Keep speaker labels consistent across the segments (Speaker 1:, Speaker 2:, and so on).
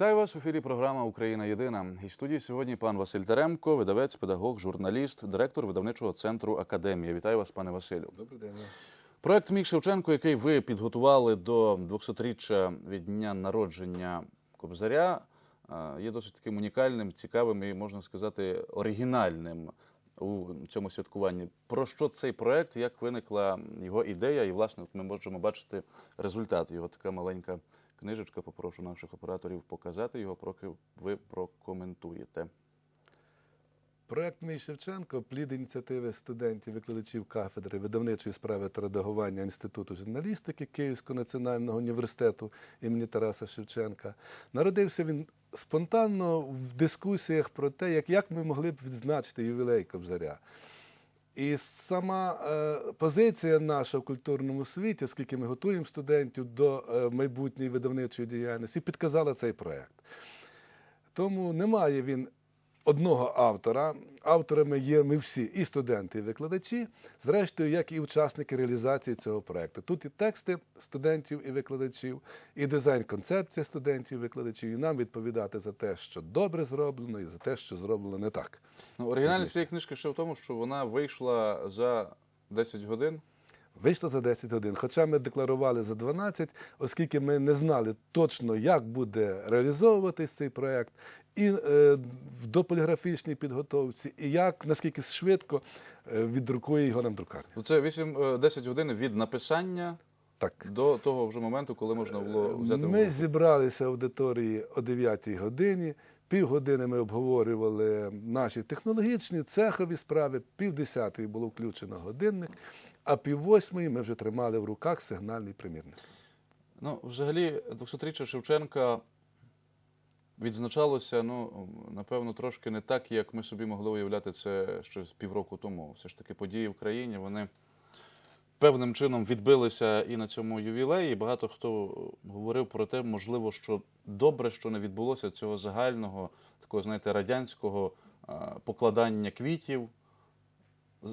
Speaker 1: Вітаю вас в ефірі. Програма Україна Єдина. І в студії сьогодні пан Василь Теремко, видавець, педагог, журналіст, директор видавничого центру Академія. Вітаю вас, пане Василю.
Speaker 2: Добрий день.
Speaker 1: Проект Мій Шевченко, який ви підготували до 200-річчя від дня народження Кобзаря, е, є досить таким унікальним, цікавим і можна сказати оригінальним у цьому святкуванні. Про що цей проект? Як виникла його ідея? І власне ми можемо бачити результат. Його така маленька книжечка. Попрошу наших операторів показати його, поки ви прокоментуєте.
Speaker 2: Проект Мій Шевченко плід ініціативи студентів, викладачів кафедри видавничої справи та редагування Інституту журналістики Київського національного університету імені Тараса Шевченка. Народився він спонтанно в дискусіях про те, як, як ми могли б відзначити ювілей Кобзаря. І сама е, позиція наша в культурному світі, оскільки ми готуємо студентів до е, майбутньої видавничої діяльності, підказала цей проект. Тому немає він одного автора. Авторами є ми всі, і студенти, і викладачі, зрештою, як і учасники реалізації цього проекту. Тут і тексти студентів і викладачів, і дизайн-концепція студентів і викладачів, і нам відповідати за те, що добре зроблено, і за те, що зроблено не так.
Speaker 1: Ну, оригінальність цієї книжки ще в тому, що вона вийшла за 10 годин.
Speaker 2: Вийшло за 10 годин. Хоча ми декларували за 12, оскільки ми не знали точно, як буде реалізовуватись цей проект, і е, в дополіграфічній підготовці, і як наскільки швидко е, віддрукує його нам друкарня.
Speaker 1: Ну, Це 8-10 годин від написання
Speaker 2: Так.
Speaker 1: до того вже моменту, коли можна було взяти
Speaker 2: Ми
Speaker 1: руку.
Speaker 2: зібралися в аудиторії о 9 годині. Півгодини ми обговорювали наші технологічні, цехові справи, півдесятої було включено годинник, а піввосьмої ми вже тримали в руках сигнальний примірник.
Speaker 1: Ну, взагалі, 200-річчя Шевченка відзначалося, ну, напевно, трошки не так, як ми собі могли уявляти це щось півроку тому. Все ж таки, події в країні, вони певним чином відбилися і на цьому ювілеї. Багато хто говорив про те, можливо, що добре, що не відбулося цього загального, такого, знаєте, радянського покладання квітів.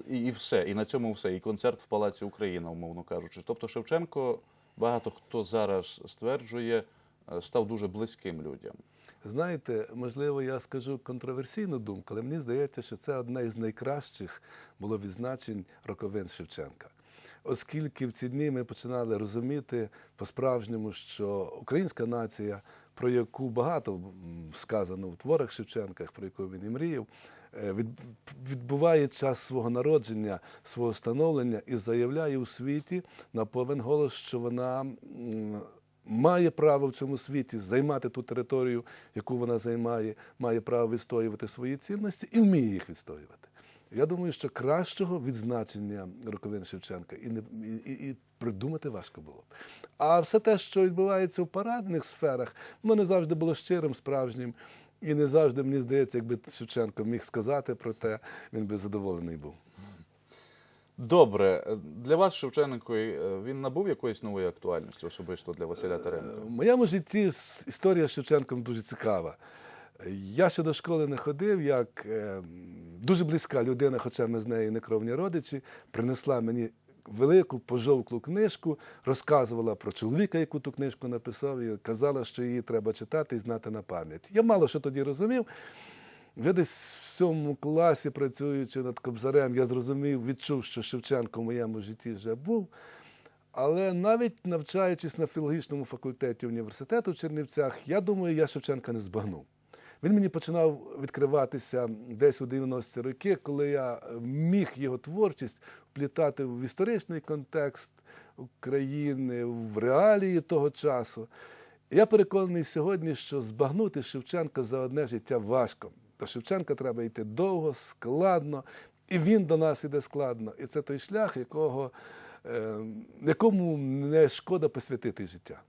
Speaker 1: І, все, і на цьому все, і концерт в Палаці Україна, умовно кажучи. Тобто Шевченко, багато хто зараз стверджує, е, став дуже близьким людям.
Speaker 2: Знаєте, можливо, я скажу контроверсійну думку, але мені здається, що це одне із найкращих було відзначень роковин Шевченка. Оскільки в ці дні ми починали розуміти по-справжньому, що українська нація, про яку багато сказано в творах Шевченка, про яку він і мріяв, відбуває час свого народження, свого становлення і заявляє у світі на повен голос, що вона має право в цьому світі займати ту територію, яку вона займає, має право відстоювати свої цінності і вміє їх відстоювати. Я думаю, що кращого відзначення роковин Шевченка і, не, і, і, придумати важко було. А все те, що відбувається в парадних сферах, воно не завжди було щирим, справжнім. І не завжди, мені здається, якби Шевченко міг сказати про те, він би задоволений був.
Speaker 1: Добре, для вас Шевченко е, він набув якоїсь нової актуальності особисто для Василя Теремка?
Speaker 2: В моєму житті історія з Шевченком дуже цікава. Я ще до школи не ходив, як е, дуже близька людина, хоча ми з нею не кровні родичі, принесла мені велику пожовклу книжку, розказувала про чоловіка, яку ту книжку написав, і казала, що її треба читати і знати на пам'ять. Я мало що тоді розумів. Вже десь в сьомому класі, працюючи над Кобзарем, я зрозумів, відчув, що Шевченко в моєму житті вже був. Але навіть навчаючись на філологічному факультеті університету в Чернівцях, я думаю, я Шевченка не збагнув. Він мені починав відкриватися десь у 90-ті роки, коли я міг його творчість вплітати в історичний контекст України, в реалії того часу. Я переконаний сьогодні, що збагнути Шевченка за одне життя важко. До Шевченка треба йти довго, складно, і він до нас іде складно. І це той шлях, якого, е, якому не шкода посвятити життя.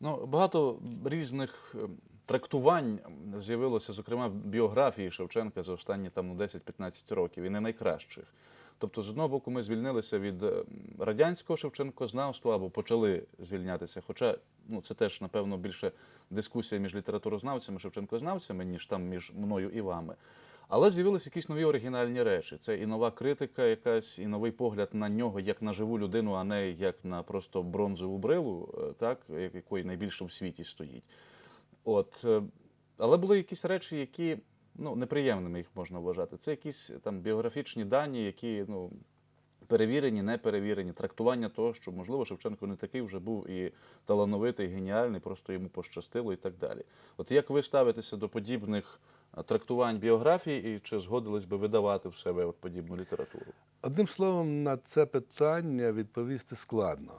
Speaker 1: Ну, багато різних е, трактувань з'явилося, зокрема, біографії Шевченка за останні там, ну, 10-15 років, і не найкращих. Тобто, з одного боку, ми звільнилися від е, радянського Шевченкознавства або почали звільнятися. Хоча ну, це теж, напевно, більше дискусія між літературознавцями, Шевченкознавцями, ніж там між мною і вами. Але з'явилися якісь нові оригінальні речі. Це і нова критика, якась, і новий погляд на нього як на живу людину, а не як на просто бронзову брилу, е, так, якої найбільше в світі стоїть. От, е, але були якісь речі, які ну, неприємними їх можна вважати. Це якісь там біографічні дані, які ну, перевірені, не перевірені, трактування того, що, можливо, Шевченко не такий вже був і талановитий, і геніальний, просто йому пощастило і так далі. От як ви ставитеся до подібних трактувань біографії, і чи згодились би видавати в себе от подібну літературу?
Speaker 2: Одним словом, на це питання відповісти складно.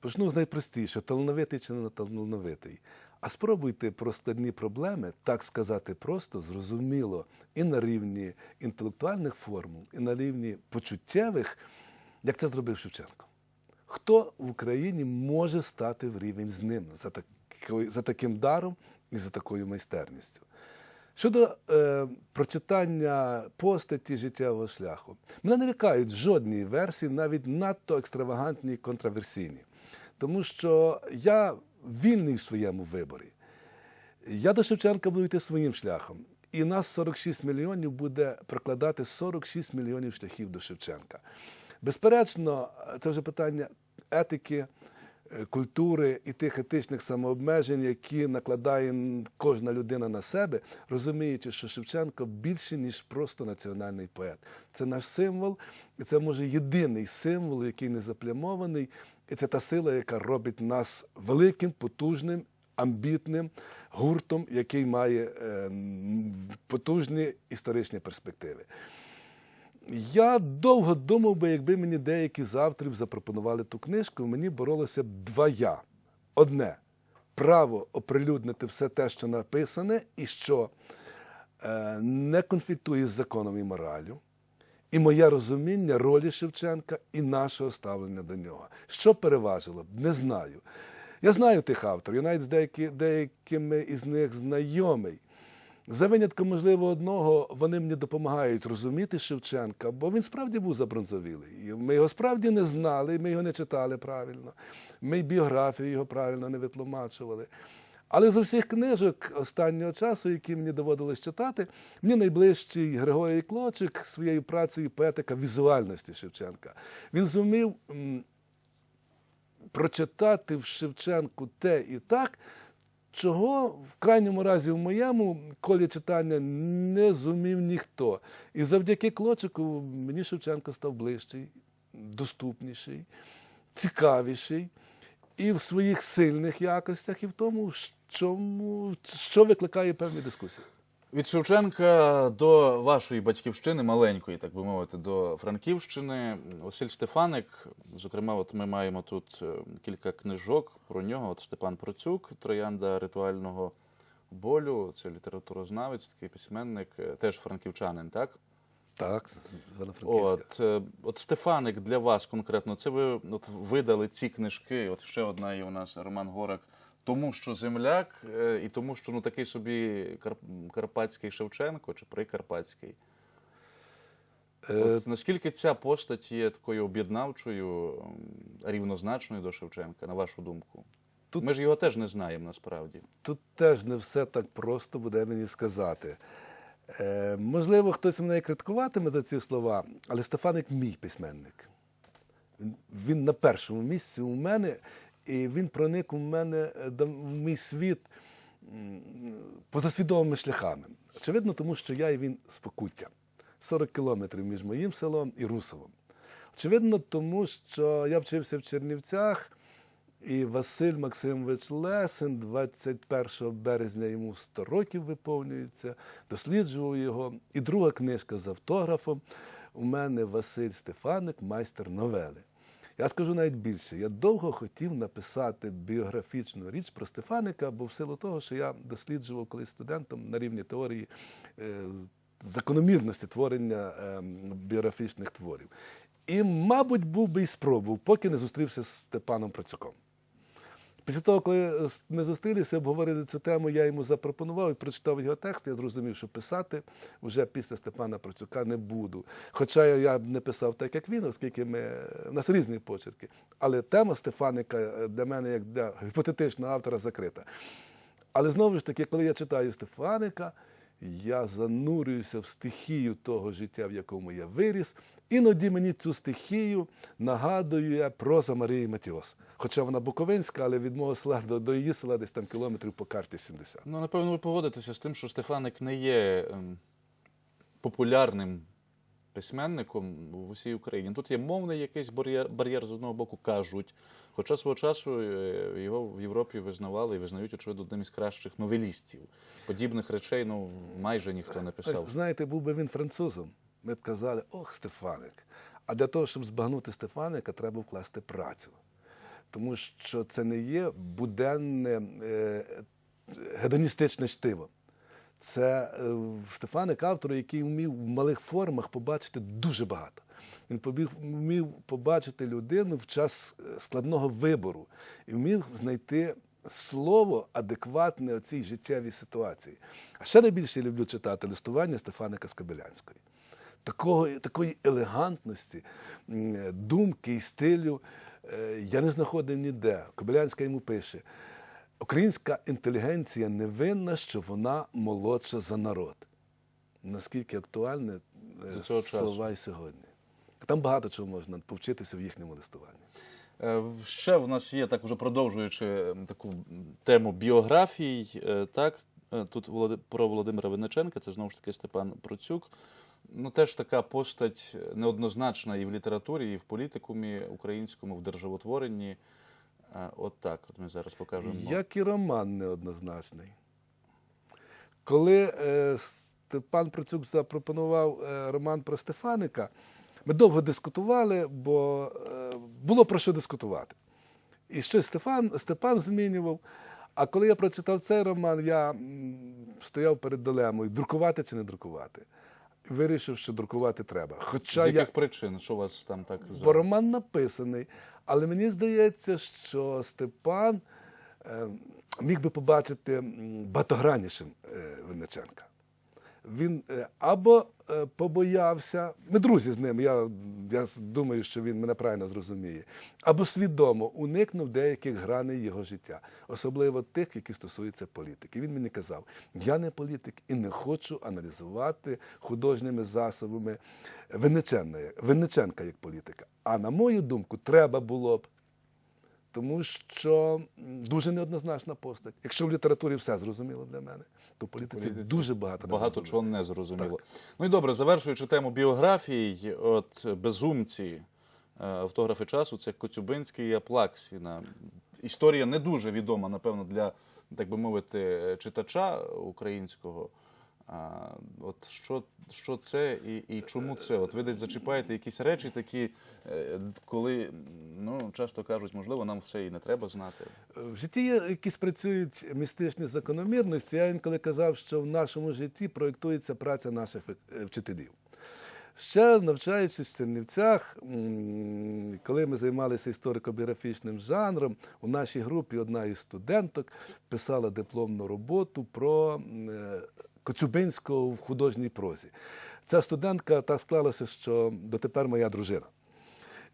Speaker 2: Почну з найпростіше: талановитий чи не талановитий. А спробуйте про складні проблеми, так сказати, просто, зрозуміло, і на рівні інтелектуальних формул, і на рівні почуттєвих, як це зробив Шевченко. Хто в Україні може стати в рівень з ним за, такою, за таким даром і за такою майстерністю? Щодо е, прочитання постаті життєвого шляху, мене не лякають жодні версії, навіть надто екстравагантні і контраверсійні. Тому що я вільний в своєму виборі. Я до Шевченка буду йти своїм шляхом. І нас 46 мільйонів буде прокладати 46 мільйонів шляхів до Шевченка. Безперечно, це вже питання етики, е, культури і тих етичних самообмежень, які накладає кожна людина на себе, розуміючи, що Шевченко більше, ніж просто національний поет. Це наш символ, і це може єдиний символ, який не заплямований. І це та сила, яка робить нас великим, потужним, амбітним гуртом, який має е, потужні історичні перспективи. Я довго думав би, якби мені деякі з авторів запропонували ту книжку, мені боролося б два я. Одне право оприлюднити все те, що написане, і що е, не конфліктує з законом і моралю. І моє розуміння ролі Шевченка і нашого ставлення до нього. Що переважило? б? Не знаю. Я знаю тих авторів, я навіть з деякі, деякими із них знайомий. За винятком, можливо, одного, вони мені допомагають розуміти Шевченка, бо він справді був забронзовілий. Ми його справді не знали, ми його не читали правильно. Ми біографію його правильно не витлумачували. Але з усіх книжок останнього часу, які мені доводилось читати, мені найближчий Григорій Клочик своєю працею поетика візуальності Шевченка. Він зумів прочитати в Шевченку те і так, чого в крайньому разі в моєму колі читання не зумів ніхто. І завдяки Клочику мені Шевченко став ближчий, доступніший, цікавіший. І в своїх сильних якостях, і в тому, чому, що викликає певні дискусії.
Speaker 1: Від Шевченка до вашої батьківщини, маленької, так би мовити, до Франківщини, Василь Стефаник. Зокрема, от ми маємо тут е, кілька книжок про нього. От Степан Процюк, Троянда ритуального болю. Це літературознавець, такий письменник, е, теж франківчанин, так?
Speaker 2: Так.
Speaker 1: От, е, от Стефаник для вас конкретно, це ви от видали ці книжки. От ще одна є у нас Роман Горак. Тому що земляк, е, і тому, що ну такий собі Кар- карпатський Шевченко чи прикарпатський.
Speaker 2: Е,
Speaker 1: От наскільки ця постать є такою об'єднавчою, м, рівнозначною до Шевченка, на вашу думку?
Speaker 2: Тут-
Speaker 1: Ми ж його теж не знаємо насправді.
Speaker 2: Тут теж не все так просто буде мені сказати. Е, можливо, хтось мене критикуватиме за ці слова, але Стефаник мій письменник. Він, він на першому місці у мене, і він проник у мене е, в мій світ позасвідомими шляхами. Очевидно, тому що я і він з Покуття. 40 кілометрів між моїм селом і Русовом. Очевидно, тому що я вчився в Чернівцях. І Василь Максимович Лесин 21 березня йому 100 років виповнюється, досліджував його. І друга книжка з автографом у мене Василь Стефаник, майстер новели. Я скажу навіть більше. Я довго хотів написати біографічну річ про Стефаника, бо в силу того, що я досліджував колись студентом на рівні теорії е, закономірності творення е, біографічних творів. І, мабуть, був би і спробував, поки не зустрівся з Степаном Процюком. Після того, коли ми зустрілися, обговорили цю тему, я йому запропонував і прочитав його текст. Я зрозумів, що писати вже після Степана Процюка не буду. Хоча я- б не писав так, як він, оскільки ми, у нас різні почерки. Але тема Стефаника е, для мене, як для гіпотетичного автора, закрита. Але знову ж таки, коли я читаю Стефаника, я занурююся в стихію того життя, в якому я виріс, Іноді мені цю стихію нагадує проза Марії Матіос. Хоча вона буковинська, але від мого села до, до її села десь там кілометрів по карті 70.
Speaker 1: Ну, напевно, ви погодитеся з тим, що Стефаник не є ем, популярним письменником в усій Україні. Тут є мовний якийсь бар'єр, бар'єр з одного боку, кажуть. Хоча свого часу е, його в Європі визнавали і визнають, очевидно, одним із кращих новелістів. Подібних речей ну, майже ніхто не писав.
Speaker 2: Знаєте, був би він французом, ми б казали, ох, Стефаник. А для того, щоб збагнути Стефаника, треба вкласти працю. Тому що це не є буденне е, гедоністичне чтиво. Це е, Стефаник автор, який вмів в малих формах побачити дуже багато. Він побіг, вмів побачити людину в час е, складного вибору і вмів знайти слово адекватне оцій життєвій ситуації. А ще найбільше я люблю читати листування Стефаника Скобелянської. Такого, такої елегантності, думки і стилю е, я не знаходив ніде. Кобилянська йому пише: українська інтелігенція не винна, що вона молодша за народ. Наскільки актуальне е,
Speaker 1: цього часу.
Speaker 2: слова і сьогодні. Там багато чого можна повчитися в їхньому листуванні.
Speaker 1: Е, Ще в нас є, так уже продовжуючи таку тему біографій, так, тут про Володимира Винниченка, це знову ж таки Степан Процюк. Ну, теж така постать неоднозначна і в літературі, і в політикумі українському, в державотворенні. Е, От так, от ми зараз покажемо.
Speaker 2: Як і роман неоднозначний. Коли е, Степан Процюк запропонував е, роман про Стефаника, ми довго дискутували, бо е, було про що дискутувати. І щось Стефан, Степан змінював. А коли я прочитав цей роман, я м, стояв перед дилемою, друкувати чи не друкувати. Вирішив, що друкувати треба. Хоча
Speaker 1: З
Speaker 2: я...
Speaker 1: причин? Що у вас там так.
Speaker 2: Бо роман написаний, але мені здається, що Степан е, міг би побачити багатогранішим багатограннішим е, Винниченка. Він е, або е, побоявся, ми друзі з ним, я, я думаю, що він мене правильно зрозуміє, або свідомо уникнув деяких граней його життя, особливо тих, які стосуються політики. Він мені казав: я не політик і не хочу аналізувати художніми засобами Винниченка, як політика. А на мою думку, треба було б. Тому що дуже неоднозначна постать. Якщо в літературі все зрозуміло для мене, то в політиці,
Speaker 1: політиці
Speaker 2: дуже багато
Speaker 1: Багато чого не зрозуміло. Ну і добре, завершуючи тему біографій, от безумці, е, автографи часу, це Коцюбинський і Аплаксіна. Історія не дуже відома, напевно, для, так би мовити, читача українського. А, от що, що це і, і чому це? От ви десь зачіпаєте якісь речі такі, е, коли ну, часто кажуть, можливо, нам все і не треба знати.
Speaker 2: В житті є якісь працюють містичні закономірності. Я інколи казав, що в нашому житті проєктується праця наших е, вчителів. Ще навчаючись в Чернівцях, коли ми займалися історико-біографічним жанром, у нашій групі одна із студенток писала дипломну роботу про е, Коцюбинського в художній прозі. Ця студентка так склалася, що дотепер моя дружина.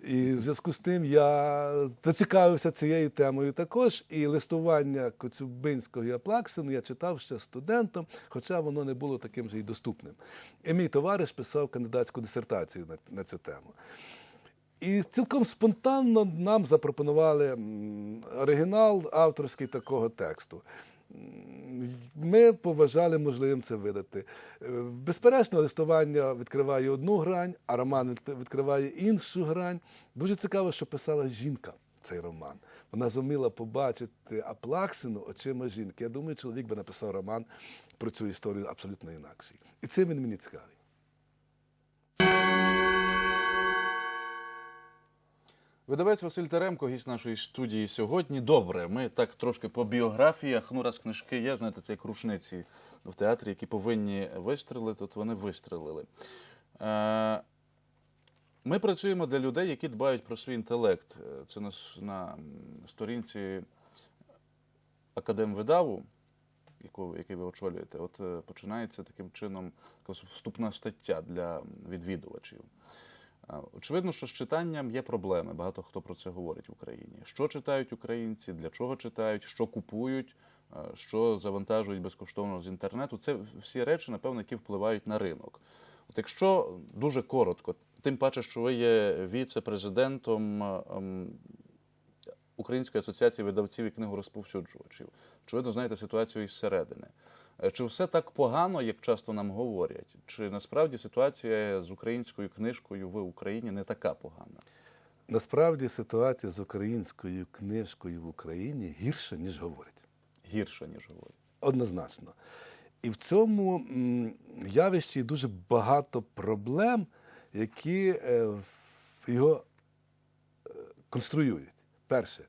Speaker 2: І в зв'язку з тим я зацікавився цією темою також. І листування Коцюбинського і Аплаксину я читав ще студентом, хоча воно не було таким же й доступним. І мій товариш писав кандидатську дисертацію на, на цю тему. І цілком спонтанно нам запропонували оригінал авторський такого тексту. Ми поважали можливим це видати. Е, Безперечно, листування відкриває одну грань, а роман відкриває іншу грань. Дуже цікаво, що писала жінка цей роман. Вона зуміла побачити Аплаксину очима жінки. Я думаю, чоловік би написав роман про цю історію абсолютно інакше. І цим він мені цікавий.
Speaker 1: Видавець Василь Теремко, гість нашої студії сьогодні. Добре, ми так трошки по біографіях. Ну, раз книжки є, знаєте, це як рушниці в театрі, які повинні вистрелити, от вони вистрелили. Е, Ми працюємо для людей, які дбають про свій інтелект. Е, Це на, на сторінці Академвидаву, який ви очолюєте. От е, починається таким чином вступна стаття для відвідувачів. Очевидно, що з читанням є проблеми. Багато хто про це говорить в Україні. Що читають українці, для чого читають, що купують, що завантажують безкоштовно з інтернету. Це всі речі, напевно, які впливають на ринок. От якщо дуже коротко, Тим паче, що ви є віце-президентом ем, Української асоціації видавців і книгорозповсюджувачів. Очевидно, знаєте ситуацію із середини. Е, Чи все так погано, як часто нам говорять? Чи насправді ситуація з українською книжкою в Україні не така погана?
Speaker 2: Насправді ситуація з українською книжкою в Україні гірша, ніж говорять.
Speaker 1: Гірше, ніж говорять.
Speaker 2: Однозначно. І в цьому явищі дуже багато проблем, які е, його е, конструюють. Перше,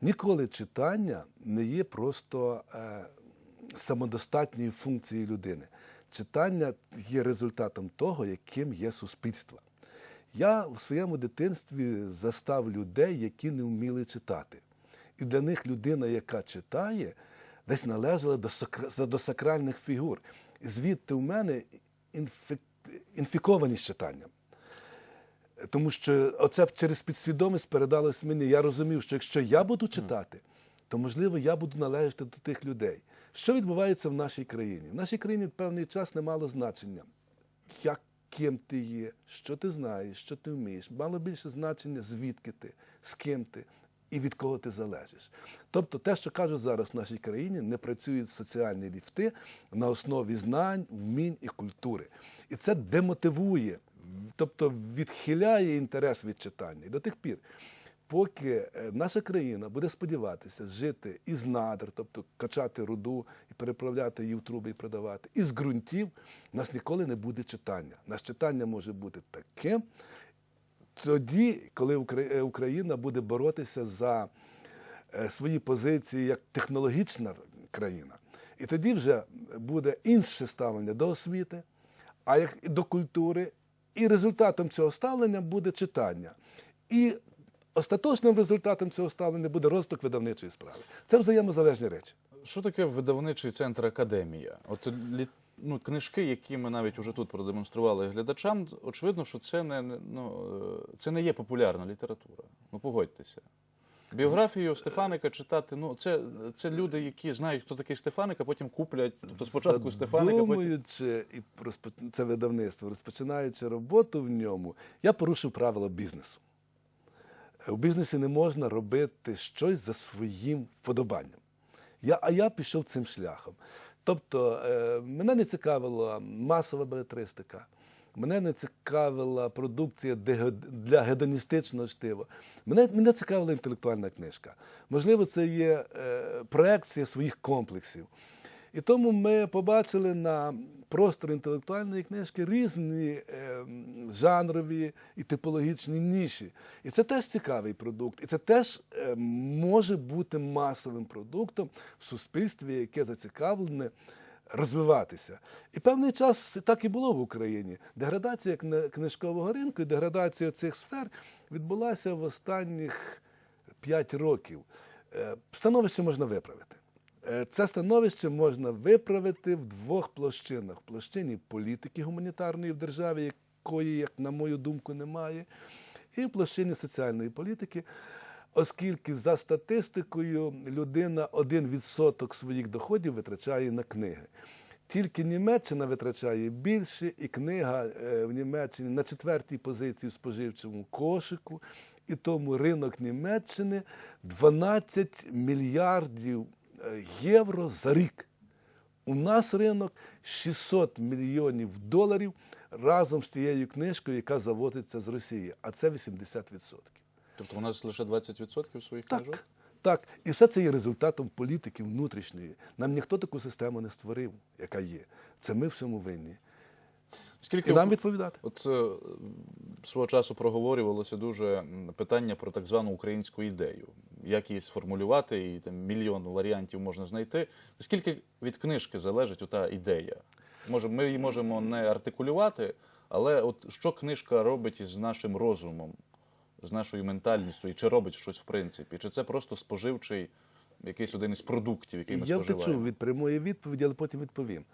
Speaker 2: ніколи читання не є просто самодостатньою функцією людини. Читання є результатом того, яким є суспільство. Я в своєму дитинстві застав людей, які не вміли читати. І для них людина, яка читає, десь належала до, до сакральних фігур. І звідти в мене інфек... інфікованість читанням. Тому що оце через підсвідомість передалось мені. Я розумів, що якщо я буду читати, то можливо я буду належати до тих людей. Що відбувається в нашій країні? В нашій країні певний час не мало значення, як ким ти є, що ти знаєш, що ти вмієш. Мало більше значення, звідки ти, з ким ти і від кого ти залежиш. Тобто, те, що кажуть зараз в нашій країні, не працюють соціальні ліфти на основі знань, вмінь і культури. І це демотивує, тобто відхиляє інтерес від читання. І до тих пір, поки е, наша країна буде сподіватися жити із надр, тобто качати руду і переправляти її в труби і продавати, із ґрунтів, у нас ніколи не буде читання. Наше читання може бути таким, тоді, коли е, Україна буде боротися за е, свої позиції як технологічна країна. І тоді вже буде інше ставлення до освіти, а як і до культури. І результатом цього ставлення буде читання. І остаточним результатом цього ставлення буде розвиток видавничої справи. Це взаємозалежні речі.
Speaker 1: Що таке видавничий центр Академія? От лі... ну, книжки, які ми навіть уже тут продемонстрували глядачам, очевидно, що це не, ну, е, це не є популярна література. Ну погодьтеся. Біографію Стефаника читати, ну це, це люди, які знають, хто такий Стефаник, а потім куплять. Тобто спочатку Стефаника, потім.
Speaker 2: І розпо- це видавництво, розпочинаючи роботу в ньому, я порушив правила бізнесу. У бізнесі не можна робити щось за своїм вподобанням. Я, а я пішов цим шляхом. Тобто, е, мене не цікавила масова белетристика, мене не цікавила продукція для гедоністичного штиву. Мене, мене цікавила інтелектуальна книжка. Можливо, це є е, проекція своїх комплексів. І тому ми побачили на просторі інтелектуальної книжки різні е, жанрові і типологічні ніші. І це теж цікавий продукт. І це теж е, може бути масовим продуктом в суспільстві, яке зацікавлене розвиватися. І певний час так і було в Україні. Деградація книжкового ринку і деградація цих сфер відбулася в останніх 5 років. Е, Становище можна виправити. Е, Це становище можна виправити в двох площинах: в площині політики гуманітарної в державі, якої, як на мою думку, немає, і в площині соціальної політики, оскільки за статистикою людина 1% своїх доходів витрачає на книги. Тільки Німеччина витрачає більше, і книга е, в Німеччині на четвертій позиції в споживчому кошику. І тому ринок Німеччини 12 мільярдів євро за рік. У нас ринок 600 мільйонів доларів разом з тією книжкою, яка заводиться з Росії, а це 80%.
Speaker 1: Тобто у нас лише 20% своїх
Speaker 2: Так,
Speaker 1: книжок?
Speaker 2: так. І все це є результатом політики внутрішньої. Нам ніхто таку систему не створив, яка є. Це ми всьому винні.
Speaker 1: Скільки
Speaker 2: І нам відповідати.
Speaker 1: От е, свого часу проговорювалося дуже питання про так звану українську ідею. Як її сформулювати, і там мільйон варіантів можна знайти. Скільки від книжки залежить ота ідея? Може, ми її можемо не артикулювати, але от що книжка робить із нашим розумом, з нашою ментальністю, і чи робить щось в принципі? Чи це просто споживчий якийсь один із продуктів, який ми
Speaker 2: Я
Speaker 1: споживаємо?
Speaker 2: втечу від прямої відповіді, але потім відповім.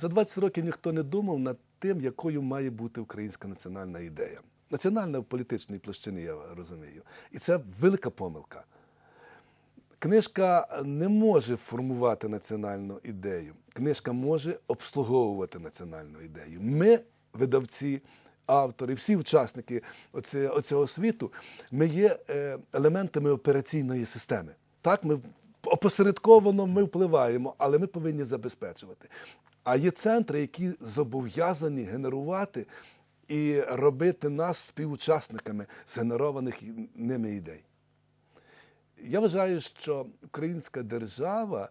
Speaker 2: За 20 років ніхто не думав над тим, якою має бути українська національна ідея. Національна в політичній площині, я розумію. І це велика помилка. Книжка не може формувати національну ідею. Книжка може обслуговувати національну ідею. Ми, видавці, автори, всі учасники оцього світу, ми є е, елементами операційної системи. Так, ми опосередковано ми впливаємо, але ми повинні забезпечувати. А є центри, які зобов'язані генерувати і робити нас співучасниками згенерованих ними ідей. Я вважаю, що українська держава,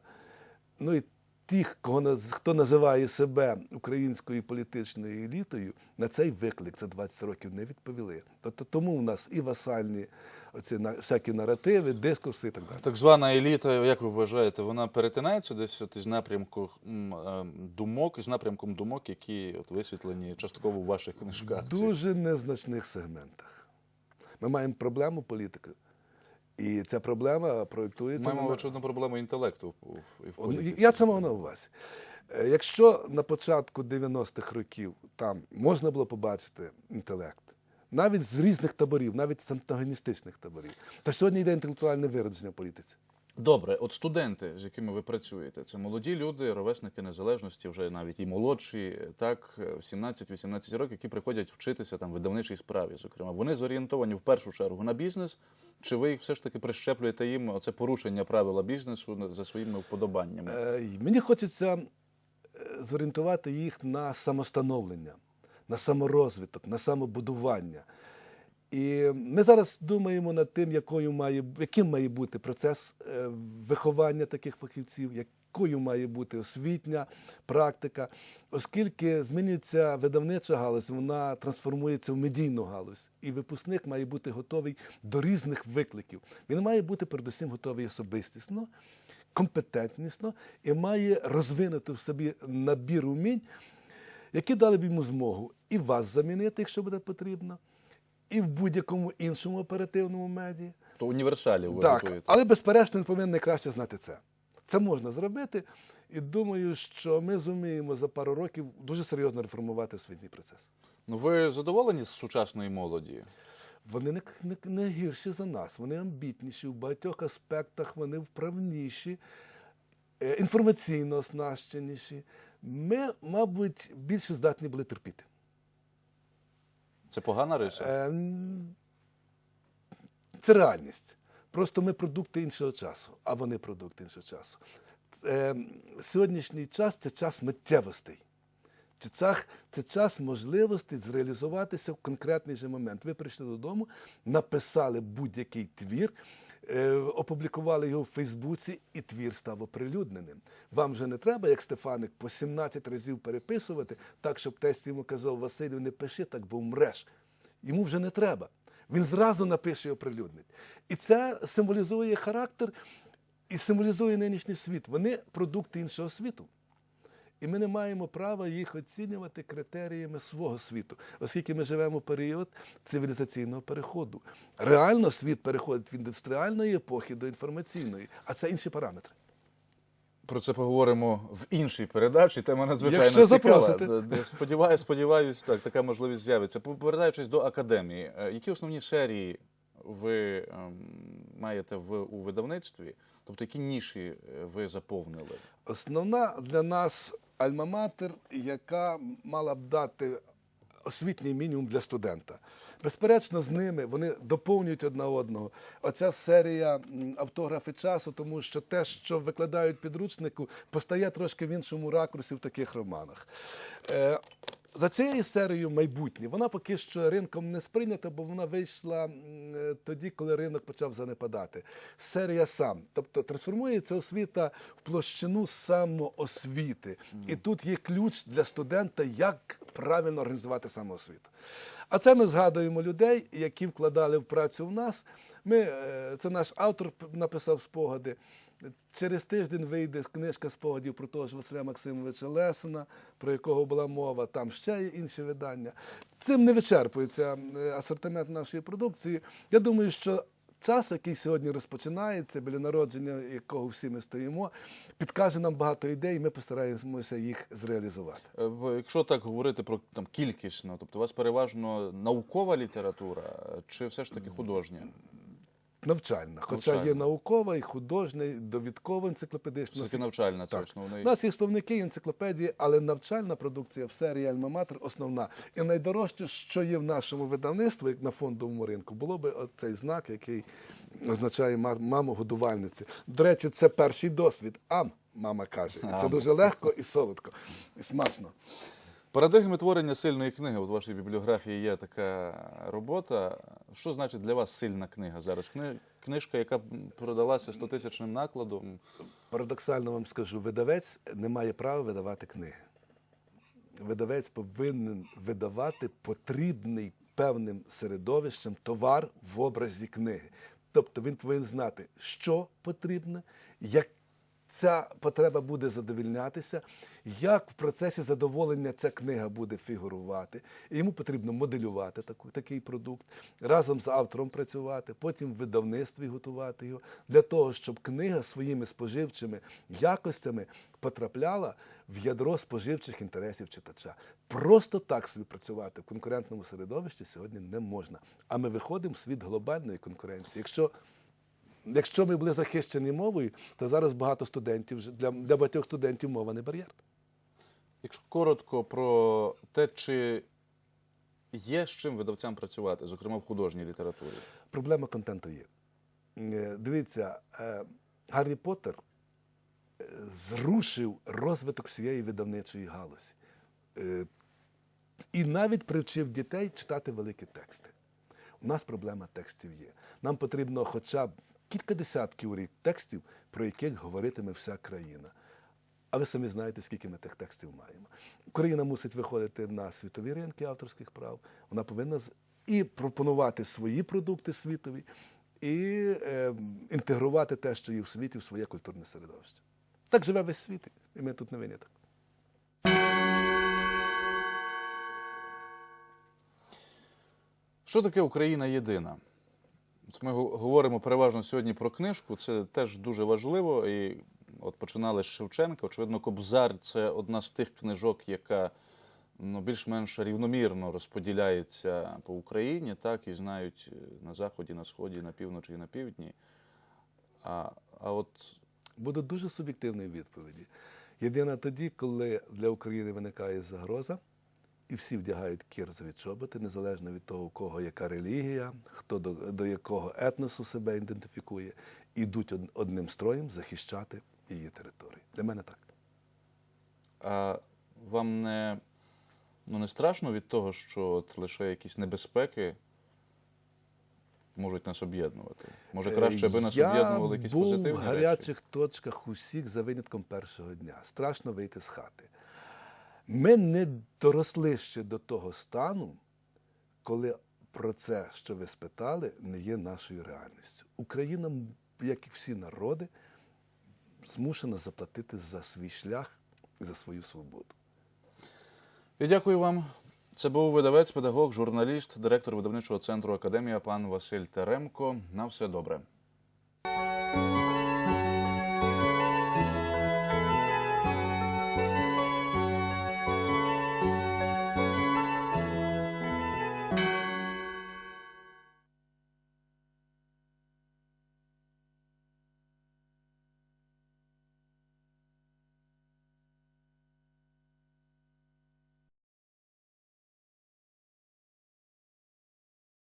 Speaker 2: ну і тих, кого хто називає себе українською політичною елітою, на цей виклик за 20 років не відповіли. Тобто тому у нас і васальні оці на- всякі наративи, дискурси і так далі.
Speaker 1: Так звана еліта, як ви вважаєте, вона перетинається десь от із напрямку е, думок, із напрямком думок, які от висвітлені частково в ваших книжках.
Speaker 2: В дуже незначних сегментах. Ми маємо проблему політики. І ця проблема проєктується.
Speaker 1: Маємо
Speaker 2: на-
Speaker 1: очевидно проблему інтелекту в, в, і в політиці.
Speaker 2: Я це мав на увазі. Е, Якщо на початку 90-х років там можна було побачити інтелект, навіть з різних таборів, навіть з антагоністичних таборів, то сьогодні йде інтелектуальне виродження в політиці.
Speaker 1: Добре, от студенти, з якими ви працюєте, це молоді люди, ровесники незалежності, вже навіть і молодші, так, в 17-18 років, які приходять вчитися там видавничій справі. Зокрема, вони зорієнтовані в першу чергу на бізнес. Чи ви їх все ж таки прищеплюєте їм оце порушення правила бізнесу за своїми вподобаннями?
Speaker 2: Е, Мені хочеться е, зорієнтувати їх на самостановлення, на саморозвиток, на самобудування. І ми зараз думаємо над тим, якою має, яким має бути процес е, виховання таких фахівців, якою має бути освітня практика, оскільки змінюється видавнича галузь, вона трансформується в медійну галузь, і випускник має бути готовий до різних викликів. Він має бути передусім готовий особистісно, компетентнісно і має розвинути в собі набір умінь, які дали б йому змогу і вас замінити, якщо буде потрібно, і в будь-якому іншому оперативному медії.
Speaker 1: То універсалів ви
Speaker 2: Так,
Speaker 1: готуєте.
Speaker 2: але безперечно він повинен найкраще знати це. Це можна зробити, і думаю, що ми зуміємо за пару років дуже серйозно реформувати освітній процес.
Speaker 1: Ну ви задоволені з сучасної молоді?
Speaker 2: Вони не, не, не гірші за нас, вони амбітніші в багатьох аспектах, вони вправніші, е, інформаційно оснащеніші. Ми, мабуть, більше здатні були терпіти.
Speaker 1: Це погана риса?
Speaker 2: Е, Це реальність. Просто ми продукти іншого часу, а вони продукти іншого часу. Е, Сьогоднішній час це час миттєвостей. Це час, можливостей зреалізуватися в конкретний же момент. Ви прийшли додому, написали будь-який твір, опублікували його в Фейсбуці, і твір став оприлюдненим. Вам вже не треба, як Стефаник, по 17 разів переписувати, так, щоб тесть йому казав, Василю, не пиши так, бо вмреш. Йому вже не треба. Він зразу напише і оприлюднить. І це символізує характер і символізує нинішній світ. Вони продукти іншого світу. І ми не маємо права їх оцінювати критеріями свого світу, оскільки ми живемо в період цивілізаційного переходу. Реально світ переходить від індустріальної епохи до інформаційної, а це інші параметри.
Speaker 1: Про це поговоримо в іншій передачі. Тема надзвичайно
Speaker 2: Якщо
Speaker 1: цікава. д- Сподіваюсь, сподіваюсь, так, така можливість з'явиться. Повертаючись до академії, е, які основні серії ви ем, маєте в у видавництві? Тобто, які ніші е, ви заповнили?
Speaker 2: Основна для нас альма-матер, яка мала б дати освітній мінімум для студента. Безперечно, з ними вони доповнюють одна одного. Оця серія автографи часу, тому що те, що викладають підручнику, постає трошки в іншому ракурсі в таких романах. За цією серією майбутнє вона поки що ринком не сприйнята, бо вона вийшла е, тоді, коли ринок почав занепадати. Серія сам, тобто трансформується освіта в площину самоосвіти, і тут є ключ для студента, як правильно організувати самоосвіту. А це ми згадуємо людей, які вкладали в працю в нас. Ми, е, це наш автор написав спогади. Через тиждень вийде книжка спогадів про того ж Василя Максимовича Лесина, про якого була мова. Там ще є інші видання. Цим не вичерпується е, асортимент нашої продукції. Я думаю, що час, який сьогодні розпочинається, біля народження якого всі ми стоїмо, підкаже нам багато ідей, і ми постараємося їх зреалізувати.
Speaker 1: Е, Якщо так говорити про там кількісно, тобто у вас переважно наукова література, чи все ж таки художня?
Speaker 2: Навчальна. Хоча
Speaker 1: Навчальна.
Speaker 2: є наукова і художня, і довідкова енциклопедична.
Speaker 1: Все-таки навчальна,
Speaker 2: Так.
Speaker 1: основний.
Speaker 2: У нас є словники, енциклопедії, але навчальна продукція в серії Альма-Матер основна. І найдорожче, що є в нашому видавництві, як на фондовому ринку, було би цей знак, який означає ма- маму годувальниці. До речі, це перший досвід. Ам, мама каже. І це дуже легко і солодко, і смачно.
Speaker 1: Парадигми творення сильної книги. От у вашій бібліографії є така робота. Що значить для вас сильна книга зараз? Кни- Книжка, яка продалася 100-тисячним накладом.
Speaker 2: Парадоксально вам скажу, видавець не має права видавати книги. Видавець повинен видавати потрібний певним середовищем товар в образі книги. Тобто він повинен знати, що потрібно, як ця потреба буде задовільнятися, як в процесі задоволення ця книга буде фігурувати. І йому потрібно моделювати таку, такий продукт, разом з автором працювати, потім в видавництві готувати його, для того, щоб книга своїми споживчими якостями потрапляла в ядро споживчих інтересів читача. Просто так собі працювати в конкурентному середовищі сьогодні не можна. А ми виходимо в світ глобальної конкуренції. Якщо Якщо ми були захищені мовою, то зараз багато студентів для, для багатьох студентів мова не бар'єр.
Speaker 1: Якщо коротко про те, чи є з чим видавцям працювати, зокрема в художній літературі.
Speaker 2: Проблема контенту є. Е, Дивіться, е, Гаррі Поттер е, зрушив розвиток всієї видавничої галузі. І навіть привчив дітей читати великі тексти. У нас проблема текстів є. Нам потрібно хоча б кілька десятків рік текстів, про яких говоритиме вся країна. А ви самі знаєте, скільки ми тих текстів маємо. Україна мусить виходити на світові ринки авторських прав. Вона повинна і пропонувати свої продукти світові, і е, інтегрувати те, що є в світі, в своє культурне середовище. Так живе весь світ, і ми тут не виняток.
Speaker 1: Що таке Україна єдина? Ми говоримо переважно сьогодні про книжку, це теж дуже важливо. І от починали з Шевченка. Очевидно, Кобзар це одна з тих книжок, яка ну, більш-менш рівномірно розподіляється по Україні, так, і знають е, на заході, на сході, на півночі і на півдні. А, а от
Speaker 2: Буду дуже суб'єктивної відповіді. Єдина тоді, коли для України виникає загроза, і всі вдягають кірзові чоботи, незалежно від того, у кого яка релігія, хто до, до якого етносу себе ідентифікує, ідуть одним строєм захищати її територію. Для мене так.
Speaker 1: А вам не, ну, не страшно від того, що от лише якісь небезпеки можуть нас об'єднувати? Може, краще, аби нас
Speaker 2: Е,
Speaker 1: об'єднували якісь
Speaker 2: був
Speaker 1: позитивні
Speaker 2: в
Speaker 1: речі?
Speaker 2: гарячих точках усіх за винятком першого дня. Страшно вийти з хати. Ми не доросли ще до того стану, коли про це, що ви спитали, не є нашою реальністю. Україна, як і всі народи, змушена заплатити за свій шлях і за свою свободу.
Speaker 1: І дякую вам. Це був видавець, педагог, журналіст, директор видавничого центру Академія пан Василь Теремко. На все добре.